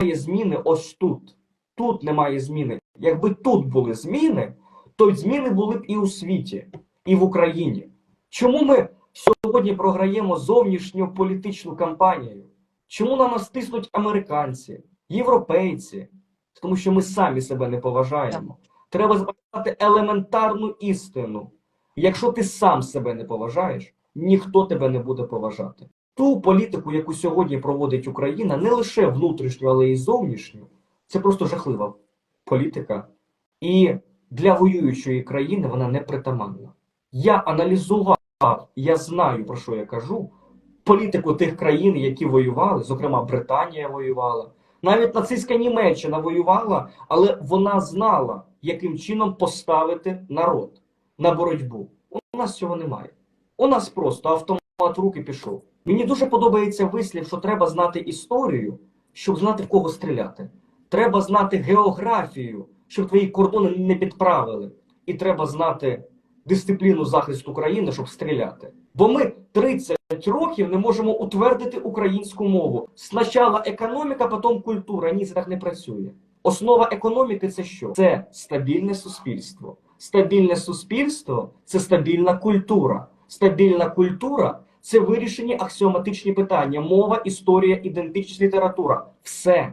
зміни ось тут. Тут немає зміни. Якби тут були зміни, то зміни були б і у світі, і в Україні. Чому ми сьогодні програємо зовнішню політичну кампанію? Чому на нас тиснуть американці, європейці? Тому що ми самі себе не поважаємо. Треба збирати елементарну істину. Якщо ти сам себе не поважаєш, ніхто тебе не буде поважати. Ту політику, яку сьогодні проводить Україна, не лише внутрішню, але й зовнішню, це просто жахлива політика. І для воюючої країни вона непритаманна. Я аналізував, я знаю, про що я кажу, політику тих країн, які воювали, зокрема Британія воювала, навіть нацистська Німеччина воювала, але вона знала, яким чином поставити народ на боротьбу. У нас цього немає. У нас просто автомат руки пішов. Мені дуже подобається вислів, що треба знати історію, щоб знати в кого стріляти. Треба знати географію, щоб твої кордони не підправили. І треба знати дисципліну захисту країни, щоб стріляти. Бо ми 30 років не можемо утвердити українську мову. Спочатку економіка, потім культура. Ні, це так не працює. Основа економіки це що? Це стабільне суспільство. Стабільне суспільство це стабільна культура. Стабільна культура це вирішені аксіоматичні питання: мова, історія, ідентичність, література. Все.